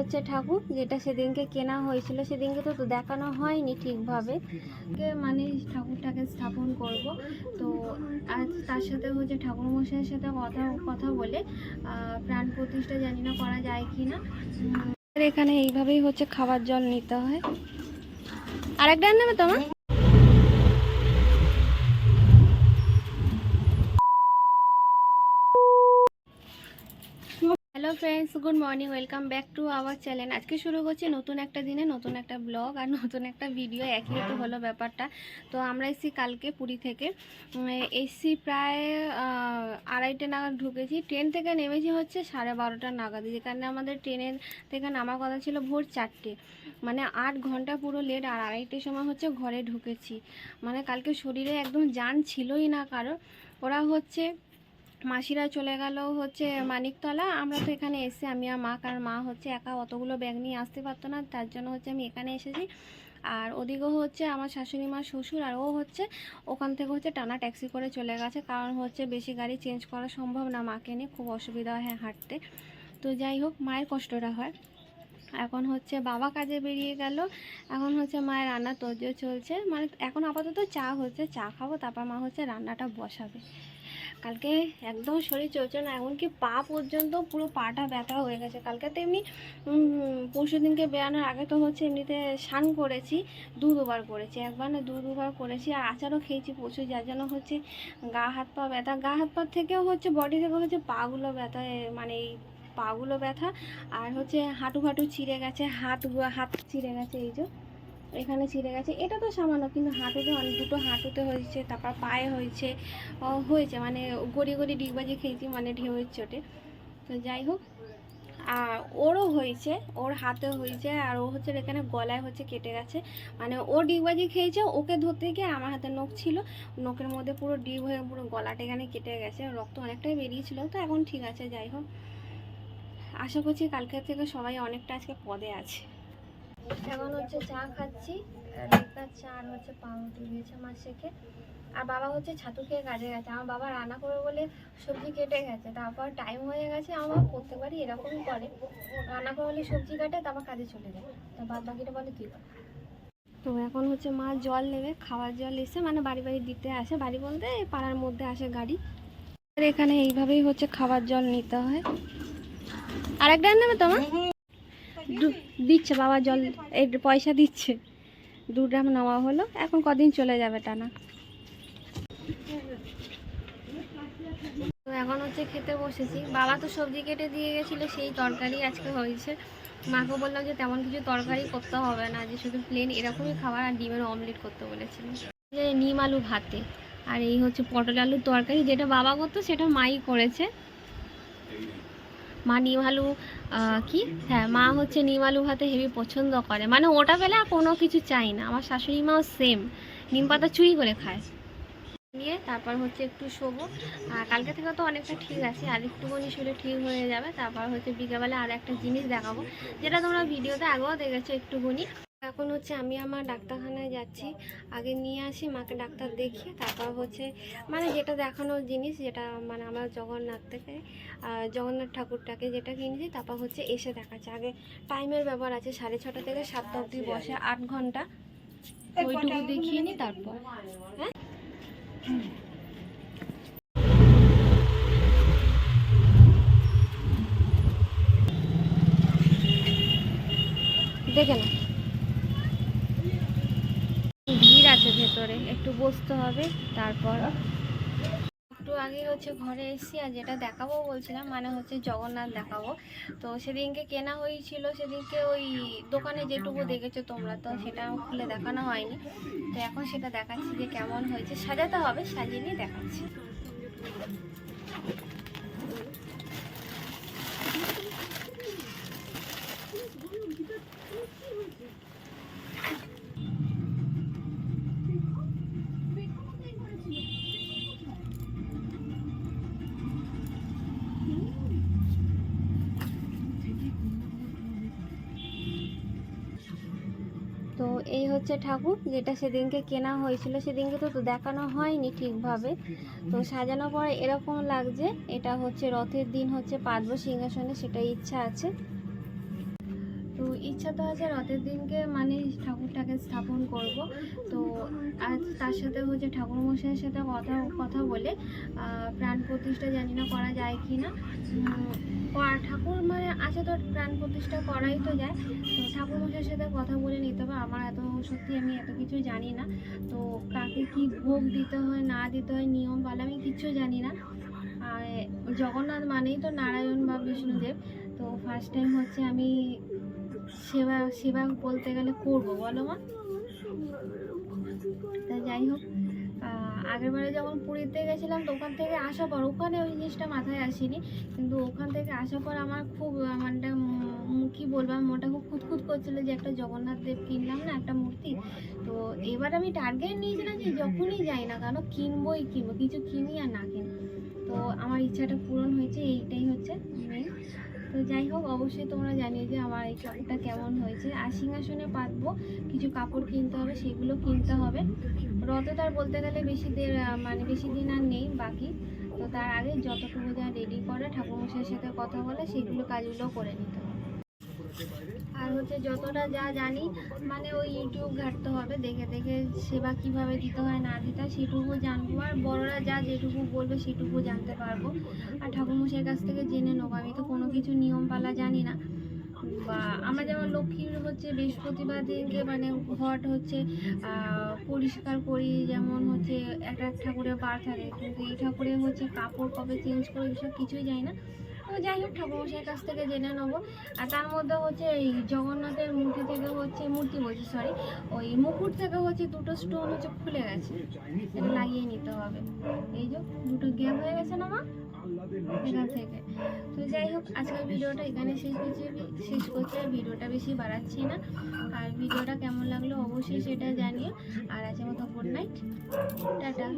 হচ্ছে ঠাকুর, যেটা সেদিনকে কেনা হয়েছিল। সেদিনকে তো দেখানো হয়নি ঠিকভাবে। মানে ঠাকুরটাকে স্থাপন করব। তো আর তার সাথে হচ্ছে ঠাকুর মশাইয়ের সাথে কথা কথা বলে প্রাণ প্রতিষ্ঠা জানি না করা যায় কি না এখানে এইভাবেই হচ্ছে খাবার জল নিতে হয়। আরেকটা নেবে তোমার? Friends good morning welcome back to our channel আজকে শুরু করছি নতুন একটা দিনে নতুন একটা ব্লগ আর নতুন একটা ভিডিও একই একটু হলো ব্যাপারটা। তো আমরা এসেছি কালকে পুরী থেকে। এসছি প্রায় আড়াইটে নাগাদ ঢুকেছি। ট্রেন থেকে নেমেছি হচ্ছে সাড়ে বারোটা নাগাদ। যেখানে আমাদের ট্রেনের থেকে নামার কথা ছিল ভোর চারটে। মানে আট ঘণ্টা পুরো লেট আর আড়াইটের সময় হচ্ছে ঘরে ঢুকেছি। মানে কালকে শরীরে একদম যান ছিলই না কারও ওরা হচ্ছে মাসিরা চলে গেল হচ্ছে মানিকতলা। আমরা তো এখানে এসে আমি আর মা কারণ মা হচ্ছে একা অতগুলো ব্যাগ নিয়ে আসতে পারতো না তার জন্য হচ্ছে আমি এখানে এসেছি। আর ওদিকেও হচ্ছে আমার শাশুড়ি মা শ্বশুর আর ও হচ্ছে ওখান থেকে হচ্ছে টানা ট্যাক্সি করে চলে গেছে কারণ হচ্ছে বেশি গাড়ি চেঞ্জ করা সম্ভব না মাকে নিয়ে খুব অসুবিধা হয় হাঁটতে। তো যাই হোক মায়ের কষ্টটা হয়। এখন হচ্ছে বাবা কাজে বেরিয়ে গেল এখন হচ্ছে মায়ের রান্না তোজো চলছে। মানে এখন আপাতত চা হচ্ছে চা খাব তারপর মা হচ্ছে রান্নাটা বসাবে। কালকে একদম শরীর চলছে না, এমনকি পা পর্যন্ত পুরো পাটা ব্যথা হয়ে গেছে। কালকে তো এমনি পরশু দিনকে বেরানোর আগে তো হচ্ছে এমনিতে স্নান করেছি, দু দুবার করেছি। একবার না দু দুবার করেছি, আর আচারও খেয়েছি প্রচুর, যার জন্য হচ্ছে গা হাত পা ব্যথা। গা হাত পা থেকেও হচ্ছে বডি থেকে হচ্ছে পাগুলো ব্যথা মানে এই পাগুলো ব্যথা, আর হচ্ছে হাঁটু ফাটু ছিঁড়ে গেছে, হাত হাত ছিঁড়ে গেছে, এই যে। এখানে ছিঁড়ে গেছে। এটা তো সামান্য, কিন্তু হাঁটুতে অনেক, দুটো হাঁটুতে হয়েছে, তারপর পায়ে হয়েছে হয়েছে মানে গড়ি গড়ি ডিগবাজি খেয়েছি মানে ঢেউয়ের চোটে। তো যাই হোক, আর ওরও হয়েছে, ওর হাতে হয়েছে, আর ও হচ্ছে এখানে গলায় হচ্ছে কেটে গেছে। মানে ও ডিগবাজি খেয়েছে, ওকে ধরতে গিয়ে আমার হাতে নখ ছিল। নখের মধ্যে পুরো ডিগ হয়ে পুরো গলাটা এখানে কেটে গেছে, রক্ত অনেকটাই বেরিয়েছিল তো এখন ঠিক আছে, যাই হোক। আশা করছি কালকে থেকে সবাই অনেকটা আজকে পদে আছে। এখন হচ্ছে চা খাচ্ছি রেখা চা আর হচ্ছে পাউরুটি দিয়েছে আমার শেখে। আর বাবা হচ্ছে ছাতু খেয়ে কাজে গেছে। আমার বাবা রান্না করবে বলে সবজি কেটে গেছে। তারপর টাইম হয়ে গেছে আমার বাবা প্রত্যেকবারই এরকমই করে। রান্না করে বলে সবজি কাটে তারপর কাজে চলে যায়। তো বাদ বাকিটা বলে তুই তো এখন হচ্ছে মা জল নেবে খাওয়ার জল এসে মানে বাড়ি বাড়ি দিতে আসে। বাড়ি বলতে পাড়ার মধ্যে আসে গাড়ি। আর এখানে এইভাবেই হচ্ছে খাবার জল নিতে হয়। আরেকটা নেবে তোমার দিচ্ছে, বাবা জল এই পয়সা দিচ্ছে। দু ড্রাম নেওয়া হলো, এখন কদিন চলে যাবে টানা। তো এখন হচ্ছে খেতে বসেছি। বাবা তো সবজি কেটে দিয়ে গেছিল, সেই তরকারি আজকে হয়েছে। মাকে বললাম যে তেমন কিছু তরকারি করতে হবে না, যে শুধু প্লেন এরকমই খাবার আর ডিমের অমলেট করতে বলেছিল। যে নিম আলু ভাতে, আর এই হচ্ছে পটল আলুর তরকারি, যেটা বাবা করতো সেটা মাই করেছে। মা নিম আলু কি? হ্যাঁ মা হচ্ছে নিম আলু ভাতে হেভি পছন্দ করে। মানে ওটা পেলে আর কোনো কিছু চাই না। আমার শাশুড়ি মাও সেম নিম পাতা চুরি করে খায়। নিয়ে তারপর হচ্ছে একটু শোবো। আর কালকে থেকে তো অনেকটা ঠিক আছে। আর একটুখানি শুলে ঠিক হয়ে যাবে। তারপর হচ্ছে বিকেলবেলা আর একটা জিনিস দেখাবো। যেটা তোমরা ভিডিওতে আগেও দেখেছ একটুখানি। এখন হচ্ছে আমি আমার ডাক্তারখানায় যাচ্ছি। আগে নিয়ে আসি মাকে ডাক্তার দেখিয়ে তারপর হচ্ছে মানে যেটা দেখানোর জিনিস যেটা মানে আমার জগন্নাথ থেকে জগন্নাথ ঠাকুরটাকে যেটা কিনেছি তারপর হচ্ছে এসে দেখাচ্ছে। আগে টাইমের ব্যাপার আছে সাড়ে ছটা থেকে সাতটা অবধি বসে আট ঘণ্টা। ওইটুকু দেখিয়ে নিই তারপর। হ্যাঁ? দেখে না ভিড় আছে ভেতরে একটু বসতে হবে, তারপর একটু আগে হচ্ছে ঘরে এসেছি আর যেটা দেখাবো বলছিলাম মানে হচ্ছে জগন্নাথ দেখাবো। তো সেদিনকে কেনা হয়েছিল, সেদিনকে ওই দোকানে যেটুকু দেখেছ তোমরা তো সেটা খুলে দেখানো হয়নি। তো এখন সেটা দেখাচ্ছি যে কেমন হয়েছে। সাজাতে হবে, সাজিয়ে নিয়ে দেখাচ্ছি। হচ্ছে ঠাকুর, যেটা সেদিনকে কেনা হয়েছিল। সেদিনকে তো দেখানো হয়নি ঠিকভাবে। তো সাজানো পরে এরকম লাগছে, এটা হচ্ছে রথের দিন হচ্ছে পাদব সিংহাসনে সেটা ইচ্ছা আছে। তো ইচ্ছা তো আছে রথের দিনকে মানে ঠাকুরটাকে স্থাপন করব। তো আর তার সাথে হচ্ছে ঠাকুরমশাইয়ের সাথে কথা কথা বলে প্রাণ প্রতিষ্ঠা জানি না করা যায় কি না। ঠাকুর মানে আছে তো, প্রাণ প্রতিষ্ঠা করাই তো যায়। তো ঠাকুরমশাইয়ের সাথে কথা বলে নিতে হবে, আমার এত সত্যি আমি এত কিছু জানি না। তো কাকে কি ভোগ দিতে হয়, না দিতে হয়, নিয়ম পালা আমি কিচ্ছু জানি না। আর জগন্নাথ মানেই তো নারায়ণ বা বিষ্ণুদেব। তো ফার্স্ট টাইম হচ্ছে আমি সেবা সেবা বলতে গেলে করব, বলো মা? তা যাই হোক আগেরবারে যখন পুরীতে গেছিলাম তো ওখান থেকে আসার পর ওখানে ওই জিনিসটা মাথায় আসেনি। কিন্তু ওখান থেকে আসার পর আমার খুব মানে উম, কি বলব আমার মনটা খুব খুঁতখুত করছিল যে একটা জগন্নাথ দেব কিনলাম না একটা মূর্তি। তো এবার আমি টার্গেট নিয়েছিলাম যে যখনই যাই না কেন কিনবোই কিনবো কিছু কিনি আর না কিনি তো আমার ইচ্ছাটা পূরণ হয়েছে এইটাই হচ্ছে। তো যাই হোক, অবশ্যই তোমরা জানিয়ে যে আমার এই ঠাকুরটা কেমন হয়েছে। আর সিংহাসনে পাতবো, কিছু কাপড় কিনতে হবে, সেগুলো কিনতে হবে। রথে তো বলতে গেলে বেশি দের মানে বেশি দিন আর নেই বাকি। তো তার আগে যতটুকু যা রেডি করে ঠাকুরমশাইয়ের সাথে কথা বলে, সেগুলো কাজগুলো করে নিতে আর হচ্ছে যতটা যা জানি মানে ওই ইউটিউব ঘাটতে হবে, দেখে দেখে সেবা কীভাবে দিতে হয়, না দিতে হয়, সেটুকু জানব। আর বড়রা যা যেটুকু বলবে, সেটুকু জানতে পারব। আর ঠাকুরমশাইয়ের কাছ থেকে জেনে নেব। আমি তো কোনো কিছু নিয়ম পালা জানি না। বা আমরা যেমন লক্ষ্মীর হচ্ছে বৃহস্পতিবার দিনকে মানে ঘট হচ্ছে পরিষ্কার করি, যেমন হচ্ছে একটা ঠাকুরের বার থাকে। কিন্তু এই ঠাকুরের হচ্ছে কাপড় কবে চেঞ্জ করে এসব কিছুই যায় না। যাই হোক ঠাকুর ঠাকুরমশাইয়ের কাছ থেকে জেনে নেব। আর তার মধ্যে হচ্ছে এই জগন্নাথের মূর্তি থেকে হচ্ছে, মূর্তি বলছি সরি ওই মুকুট থেকে হচ্ছে দুটো স্টোন হচ্ছে খুলে গেছে। এটা লাগিয়ে নিতে হবে। এই যে, দুটো গ্যাপ হয়ে গেছে না মা? এখান থেকে। তো যাই হোক, আজকের ভিডিওটা এখানে শেষ করছি শেষ করছি, আর ভিডিওটা বেশি বাড়াচ্ছি না। আর ভিডিওটা কেমন লাগল অবশ্যই সেটা জানিও। আর আছে মতো গুড নাইট টাটা।